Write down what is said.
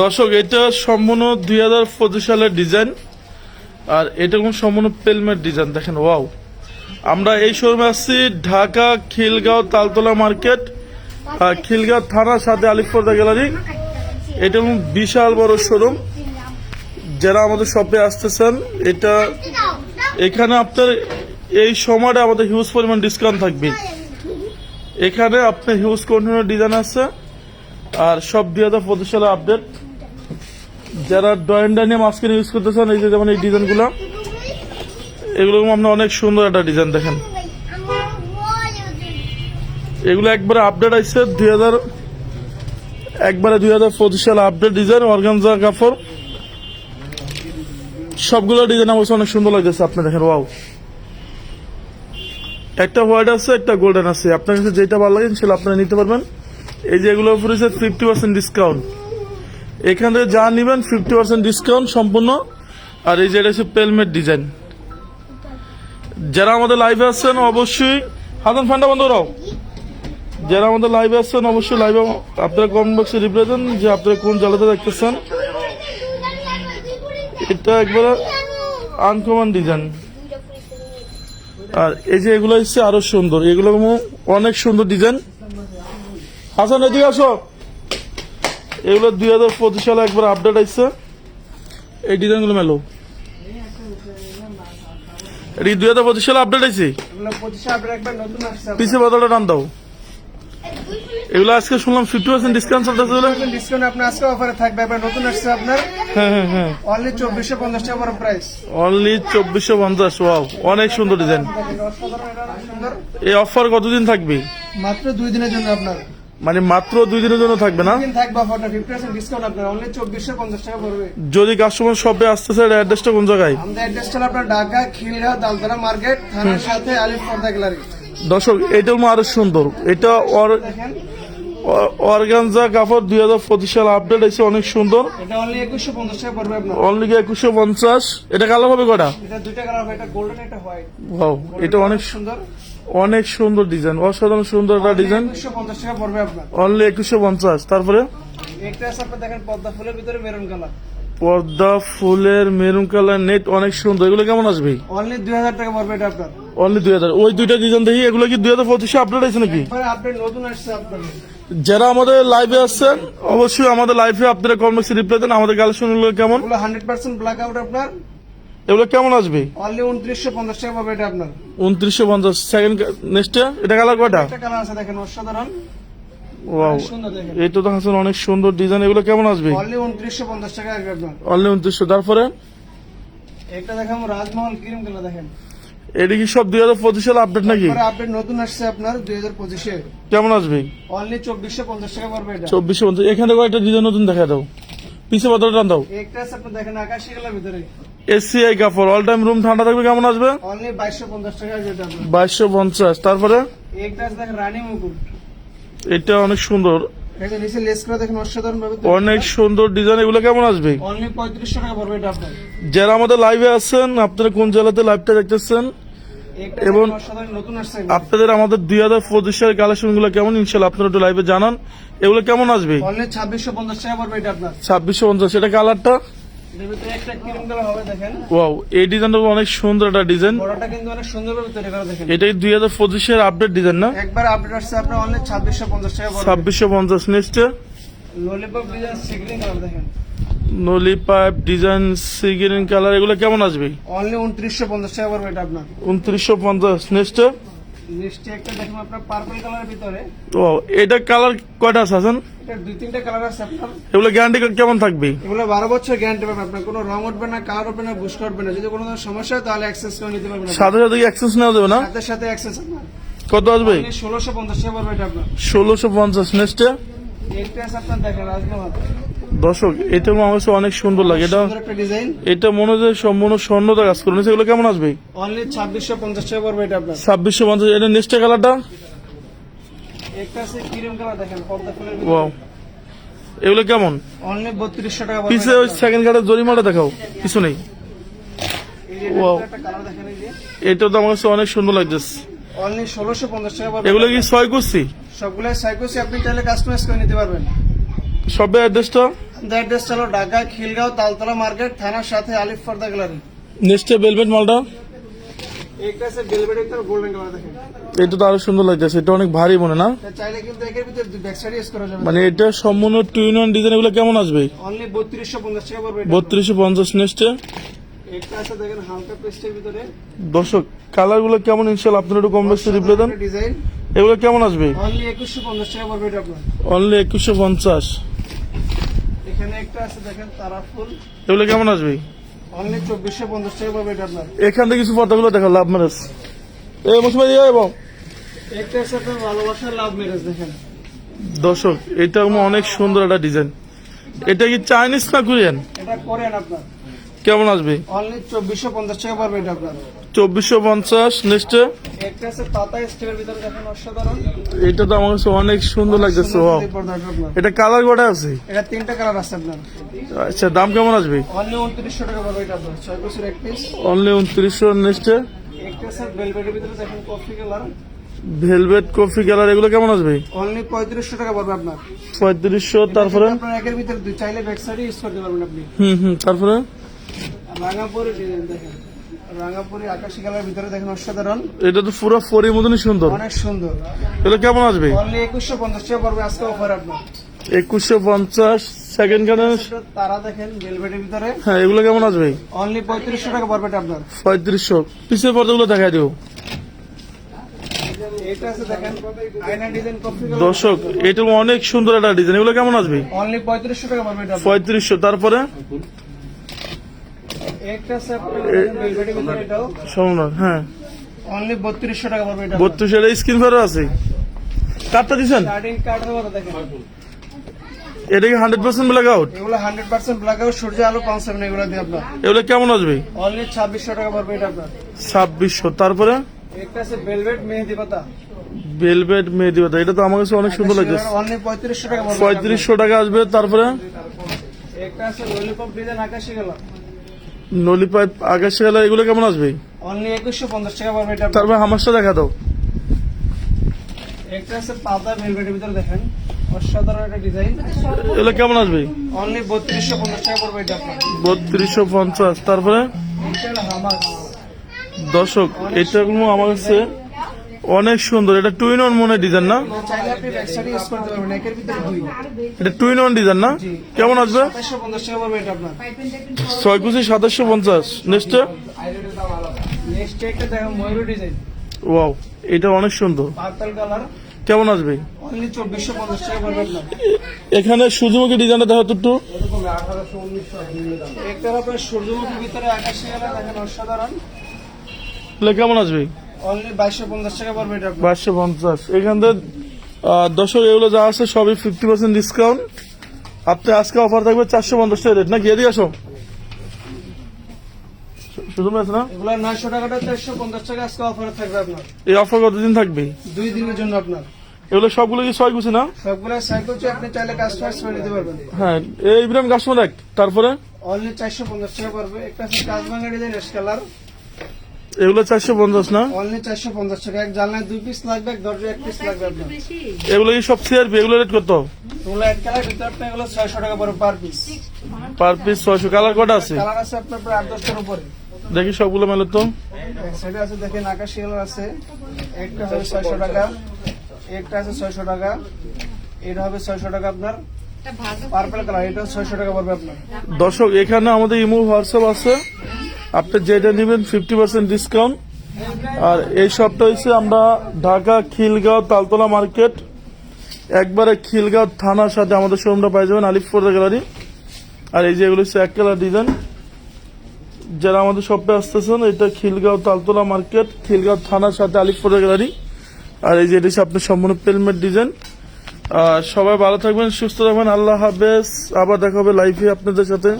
দর্শক, এটা সম্পূর্ণ দুই হাজার পঁচিশ সালের ডিজাইন আর এটা কোন সম্পূর্ণ পেলমেট ডিজাইন দেখেন ওয়াও আমরা এই শোরুমে আসছি, ঢাকা খিলগাঁও তালতলা মার্কেট, আর খিলগাঁও থানার সাথে আলিফপর্দা গ্যালারি। এটা বিশাল বড় শোরুম যারা আমাদের শপে আসতেছেন, এটা এখানে আপনার এই সময়টা আমাদের হিউজ পরিমাণ ডিসকাউন্ট থাকবে। এখানে আপনার হিউজ কন্টিনিউ ডিজাইন আছে। আর সব দুই হাজার পঁচিশ আপডেট যারা ড্রয়িং ডাইনিয়াম আজকে ইউজ করতেছেন, এই যে যেমন এই ডিজাইনগুলো এগুলো আপনার অনেক সুন্দর একটা ডিজাইন দেখেন। এগুলো একবারে আপডেট আসছে দুই হাজার, একবারে দুই হাজার পঁচিশ সালে আপডেট ডিজাইন অর্গানজা কাপড়। সবগুলো ডিজাইন অবশ্য অনেক সুন্দর লাগতেছে, আপনি দেখেন ওয়াও একটা হোয়াইট আছে, একটা গোল্ডেন আছে। আপনার কাছে যেটা ভালো লাগে সেটা আপনারা নিতে পারবেন। এই যে এগুলো উপরে ফিফটি পার্সেন্ট ডিসকাউন্ট এখান থেকে যা নেবেন ফিফটি পার্সেন্ট ডিসকাউন্ট সম্পূর্ণ। আর এই যে এটা হচ্ছে পেলমেট ডিজাইন যারা আমাদের লাইভে আসছেন অবশ্যই হাসান ফান্ডা বন্ধ রাও যারা আমাদের লাইভে আসছেন অবশ্যই লাইভে আপনারা কমেন্ট বক্সে রিপ্লাই দেন যে আপনারা কোন জায়গাতে দেখতেছেন। এটা একবারে আনকমন ডিজাইন আর এই যে এগুলো হচ্ছে আরও সুন্দর। এগুলো অনেক সুন্দর ডিজাইন হাসান, এদিকে আসো। এগুলো দুই হাজার পঁচিশ সালে একবার আপডেট আসছে এই ডিজাইনগুলো মেলো। এটি দুই হাজার পঁচিশ সালে আপডেট আইছে। এগুলো পঁচিশে আপডেট একবার নতুন আসছে পিছে বদলটা টান দাও। এগুলো আজকে শুনলাম ফিফটি পার্সেন্ট ডিসকাউন্ট চলতেছে বলে। ডিসকাউন্ট আপনার আজকে অফারে থাকবে এবার নতুন আসছে আপনার হ্যাঁ হ্যাঁ হ্যাঁ। অনলি চব্বিশশো পঞ্চাশ টাকা বড় প্রাইস অনলি চব্বিশশো পঞ্চাশ ওয়াও অনেক সুন্দর ডিজাইন এই অফার কতদিন থাকবে? মাত্র দুই দিনের জন্য আপনার। মানে মাত্র দুই দিনের জন্য থাকবে না? যদি কাস্টমার শপে আসতেছে অ্যাড্রেসটা কোন জায়গায়? ঢাকা দালতলা মার্কেট থানার সাথে আলিফ পর্দা গ্যালারি। দর্শক এটা আরও সুন্দর। এটা অর্গানজা কাপড় দুই হাজার পঁচিশ সাল আপডেট আছে অনেক সুন্দর। অনলি একুশশো পঞ্চাশ টাকা পড়বে অনলি একুশশো পঞ্চাশ? এটা কালো হবে কটা? এটা অনেক সুন্দর। অনেক সুন্দর ডিজাইন অসাধারণ সুন্দর একটা ডিজাইন অনলি একুশশো পঞ্চাশ তারপরে? দেখেন পদ্মা ফুলের ভিতরে মেরুন কালার পর্দা ফুলের মেরুন কালার নেট অনেক সুন্দর। এগুলো কেমন আসবে অনলি দুই হাজার টাকা পড়বে এটা আপনার। অনলি দুই হাজার। ওই দুইটা ডিজাইন দেখি এগুলো কি দুই হাজার পঁচিশে আপডেট আছে নাকি? আপডেট নতুন আসছে আপনার। যারা আমাদের লাইভে আসছেন অবশ্যই আমাদের লাইভে আপনারা কমেন্টসে রিপ্লাই দেন আমাদের কালেকশন কেমন? হান্ড্রেড পার্সেন্ট ব্ল্যাক আউট আপনার। এগুলো কেমন আসবে অনলি উনত্রিশশো পঞ্চাশ টাকা পাবে এটা আপনার। উনত্রিশশো পঞ্চাশ। সেকেন্ড নেক্সটে এটা কালার কয়টা? একটা কালার আছে দেখেন অসাধারণ। ওয়াও এই তো দেখাচ্ছেন অনেক সুন্দর ডিজাইন এগুলো কেমন আসবে? অনলি টাকা অনলি তারপরে? একটা দেখাবো রাজমহল ক্রিম কালার দেখেন। এটা কি সব দুই হাজার পঁচিশ আপডেট নাকি? আপডেট নতুন আসছে আপনার দুই হাজার পঁচিশে কেমন আসবে? অনলি চব্বিশশো পঞ্চাশ টাকা পড়বে চব্বিশশো পঞ্চাশ এখানে কয়েকটা ডিজাইন নতুন দেখা দাও। পিছে বদল টান দাও। একটা আছে আপনার দেখেন আকাশি কালার ভিতরে। এসিআই কাপড় অল টাইম রুম ঠান্ডা থাকবে কেমন আসবে? অনলি বাইশশো পঞ্চাশ টাকা বাইশশো পঞ্চাশ তারপরে? একটা আছে দেখেন রানী মুকুট। এটা অনেক সুন্দর। অনেক সুন্দর ডিজাইন এগুলো কেমন আসবে? যারা আমাদের লাইভে আছেন আপনারা কোন জেলাতে লাইভটা দেখতেছেন? এবং আপনাদের আমাদের দুই হাজার পঁচিশ সালের কালেকশনগুলো কেমন? ইনশাল্লাহ আপনারা একটু লাইভে জানান। এগুলো কেমন আসবে? ছাব্বিশশো পঞ্চাশ ছাব্বিশশো পঞ্চাশ এটা কালারটা ওয়াও এই ডিজাইনটা অনেক সুন্দর একটা ডিজাইন বড়টা কিন্তু অনেক সুন্দর তৈরি করা দেখেন। এটাই দুই হাজার পঁচিশের আপডেট ডিজাইন না? একবার আপডেট আসছে আপনার অনলি ছাব্বিশশো পঞ্চাশ টাকা পড়বে। ছাব্বিশশো পঞ্চাশ নেক্সটে lollipop design sea green colour দেখেন। ডিজাইন সি গ্রিন কালার এগুলো কেমন আসবে? অনলি উনত্রিশশো পঞ্চাশ টাকা পড়বে এটা আপনার। উনত্রিশশো পঞ্চাশ নেক্সটে লিস্টে একটা দেখুন আপনার পার্পল কালারের ভিতরে। ও এটা কালার কয়টা আছে আছেন এটা দুই তিনটা কালার আছে আপনার। এগুলো গ্যারান্টি কেমন থাকবে? এগুলো বারো বছর গ্যারান্টি পাবেন আপনার। কোনো রং উঠবে না কালার উঠবে না উঠবে না। যদি কোনো সমস্যা হয় তাহলে অ্যাক্সেস করে নিতে পারবেন আপনি। সাথে সাথে অ্যাক্সেস যাবে না? সাথে সাথে অ্যাক্সেস আপনার। কত আসবে? ষোলোশো পঞ্চাশ টাকা পড়বে এটা আপনার। ষোলোশো নেক্সটে আপনার দেখেন রাজমহল দর্শক এটা আমার কাছে অনেক সুন্দর লাগে। এটা এটা মনে হয় সম্পূর্ণ স্বর্ণতা কাজ করুন। এগুলো কেমন আসবে? অনলি ছাব্বিশশো পঞ্চাশ টাকা পড়বে এটা আপনার। ছাব্বিশশো পঞ্চাশ এটা নেক্সট কালারটা এগুলো কেমন? অনলি বত্রিশশো টাকা পিছে ওই সেকেন্ড কার্ডের জরিমাটা দেখাও কিছু নেই। এটা তো আমার কাছে অনেক সুন্দর লাগতেছে। অনলি ষোলোশো পঞ্চাশ টাকা এগুলো কি ছয় করছি? সবগুলো সাইকোসি আপনি চাইলে কাস্টমাইজ করে নিতে পারবেন। সবে অ্যাড্রেসটা অ্যাড্রেস হলো ঢাকা খিলগাঁও তালতলা মার্কেট থানার সাথে আলিফ ফর্দা গ্যালারি। নেক্সটে বেলভেট মালটা একটা আছে গোল্ডেন কালার দেখেন। এটা তো আরও সুন্দর লাগতেছে এটা অনেক ভারী মনে না? চাইলে কিন্তু একের ভিতর ব্যাক সাইড ইউজ করা যাবে। মানে এটা সম্পূর্ণ টু ইন ওয়ান ডিজাইন এগুলো কেমন আসবে? অনলি বত্রিশশো পঞ্চাশ টাকা পড়বে এটা। বত্রিশশো পঞ্চাশ নেক্সটে একটা আছে দেখেন হালকা পেস্টের ভিতরে। দর্শক কালারগুলো কেমন ইনশাল আপনার একটু কম বেশি রিপ্লাই দেন। ডিজাইন এগুলো কেমন আসবে? অনলি একুশশো পঞ্চাশ টাকা পড়বে এটা আপনার। অনলি একুশশো পঞ্চাশ। এখানে একটা আছে দেখেন তারা ফুল। এগুলো কেমন আসবে? অনলি চব্বিশশো পঞ্চাশ টাকা পাবে এটা আপনার। এখান থেকে কিছু পর্দাগুলো দেখেন লাভ ম্যারেজ। এই মৌসুমে এবং একটা আছে আপনার ভালোবাসার লাভ ম্যারেজ দেখেন। দর্শক এটা অনেক সুন্দর একটা ডিজাইন এটা কি চাইনিজ না কোরিয়ান এটা কোরিয়ান আপনার। কেমন আসবে? অনলি চব্বিশশো পঞ্চাশ টাকা পড়বে এটা আপনার। চব্বিশশো পঞ্চাশ নেক্সটে একটা আছে পাতা স্টেপের ভিতরে দেখেন অসাধারণ। এটা তো আমার কাছে অনেক সুন্দর লাগতেছে ওয়াও। এটা কালার কটা আছে? এটা তিনটা কালার আছে আপনার। আচ্ছা দাম কেমন আসবে? অনলি উনত্রিশশো টাকা পড়বে এটা আপনার। ছয় বছর এক পিস অনলি উনত্রিশশো নেক্সটে একটা আছে বেলভেটের ভিতরে দেখেন coffee colour velvet coffee colour এগুলো কেমন আসবে? অনলি পঁয়ত্রিশশো টাকা পড়বে আপনার। পঁয়ত্রিশশো তারপরে? আপনার একের ভিতরে দুই চাইলে ব্যাক সাইডে ইউজ করতে পারবেন আপনি। হুম হুম তারপরে? রাঙাপুরি ডিজাইন দেখেন রাঙাপুরি আকাশি কালার ভিতরে দেখেন অসাধারণ। এটা তো পুরো ফরির মতনই সুন্দর। অনেক সুন্দর। কেমন আসবে? অনলি একুশশো পঞ্চাশ টাকা পড়বে আজকে অফার আপনার। একুশশো পঞ্চাশ সেকেন্ড কানে তারা দেখেন ভিতরে। হ্যাঁ এগুলো কেমন আসবে? অনলি পঁয়ত্রিশশো টাকা পড়বে আপনার। পঁয়ত্রিশশো। পিসের পর্দাগুলো দেখাই দিও এটা দেখেন ডিজাইন কফি দর্শক এটা অনেক সুন্দর একটা ডিজাইন এগুলো কেমন আসবে? অনলি পঁয়ত্রিশশো টাকা পঁয়ত্রিশশো তারপরে একটা আছে আপনার বেলভেটের ভিতরে এটাও সমনাথ হ্যাঁ। অনলি বত্রিশশো টাকা পড়বে এটা। স্ক্রিন ফেরো আছে। কার্ডটা দিচ্ছেন স্টার্টিং কার্ডের এটা কি হান্ড্রেড পার্সেন্ট ব্ল্যাক আউট এগুলো হান্ড্রেড পার্সেন্ট ব্ল্যাক আউট সূর্য আলো পাঁচশো এগুলো দিয়ে আপনার। এগুলো কেমন আসবে? অনলি ছাব্বিশশো টাকা পড়বে এটা আপনার। ছাব্বিশশো তারপরে? একটা আছে মেহেদি পাতা। মেহেদি পাতা এটা তো আমার কাছে অনেক সুন্দর লাগছে অনলি পঁয়ত্রিশশো টাকা পঁয়ত্রিশশো টাকা আসবে তারপরে? একটা আছে ললিপপ ডিজাইন আকাশি কালার নলি পাইপ আকাশি কালার এগুলো কেমন আসবে? অনলি একুশশো পঞ্চাশ টাকা পড়বে এটা তারপর হামাসটা দেখা দাও। একটা আছে পাতা ভেলভেটের ভিতরে দেখেন। অসাধারণ একটা ডিজাইন এগুলো কেমন আসবে? অনলি বত্রিশশো পঞ্চাশ টাকা পড়বে এটা বত্রিশশো পঞ্চাশ তারপরে? দর্শক এটা আমার কাছে অনেক সুন্দর। এটা টু ইন ওয়ান মনে ডিজাইন না? এটা চাইলে আপনি ব্যাক সাইডে ইউজ করতে পারবেন একের ভিতরে দুই। এটা টু ইন ওয়ান ডিজাইন না? কেমন আসবে? ছয় কুচি সাতাশশো পঞ্চাশ। নেক্সট ওয়াও এটা অনেক সুন্দর। কেমন আসবে? এখানে সূর্যমুখী ডিজাইনটা দেখো তো একটু। সূর্যমুখীর ভিতরে কেমন আসবে? অনলি বাইশশো পঞ্চাশ টাকা পড়বে এটা এখান থেকে এগুলো যা আছে সবই ফিফটি পার্সেন্ট ডিসকাউন্ট আপনি আজকে অফার থাকবে চারশো পঞ্চাশ টাকা রেট না গিয়ে দিয়ে আসো শুধু না? এগুলো টাকাটা টাকা আজকে অফারে থাকবে আপনার। এই অফার কতদিন থাকবে? দুই দিনের জন্য আপনার। এগুলো সবগুলো কি ছয় কুচি না? সবগুলো আপনি চাইলে কাস্টমাইজ করে নিতে পারবেন। হ্যাঁ এই ইব্রাহিম কাস্টমার এক। তারপরে? অনলি চারশো পঞ্চাশ টাকা পড়বে। একটা আছে কাজবাঙ্গা ডিজাইন কালার এগুলো চারশো পঞ্চাশ না? অনলি চারশো পঞ্চাশ টাকা। এক জানলায় দুই পিস লাগবে এক দরজায় এক পিস লাগবে আপনার। এগুলো কি সব সিআরপি এগুলো রেট কত? এগুলো এক কালার ভিতরে আপনি এগুলো ছয়শো টাকা পড়বে পার পিস পার পিস ছয়শো। কালার কটা আছে? কালার আছে আপনার প্রায় আট দশটার উপরে। দেখি সবগুলো মেলে তো। এক সাইডে আছে দেখেন আকাশি কালার আছে। একটা হবে ছয়শো টাকা। একটা আছে ছয়শো টাকা। এটা হবে ছয়শো টাকা আপনার। পার্পল কালার এটা ছয়শো টাকা পড়বে আপনার। দর্শক এখানে আমাদের ইমো হোয়াটসঅ্যাপ আছে। আপনি যেটা নেবেন ফিফটি পার্সেন্ট ডিসকাউন্ট আর এই শপটা হচ্ছে আমরা ঢাকা খিলগাঁও তালতলা মার্কেট। একবারে খিলগাঁও থানার সাথে আমাদের শোরুমটা পাই যাবেন আলিফপুর গ্যালারি। আর এই যে এগুলো হচ্ছে এক কালার ডিজাইন যারা আমাদের শপে আসতেছেন, এটা খিলগাঁও তালতলা মার্কেট, খিলগাঁও থানার সাথে আলিফপুর গ্যালারি। আর এই যে এটা হচ্ছে আপনার সম্পূর্ণ পেলমেট ডিজাইন আর সবাই ভালো থাকবেন, সুস্থ থাকবেন, আল্লাহ হাফেজ। আবার দেখা হবে লাইভে আপনাদের সাথে।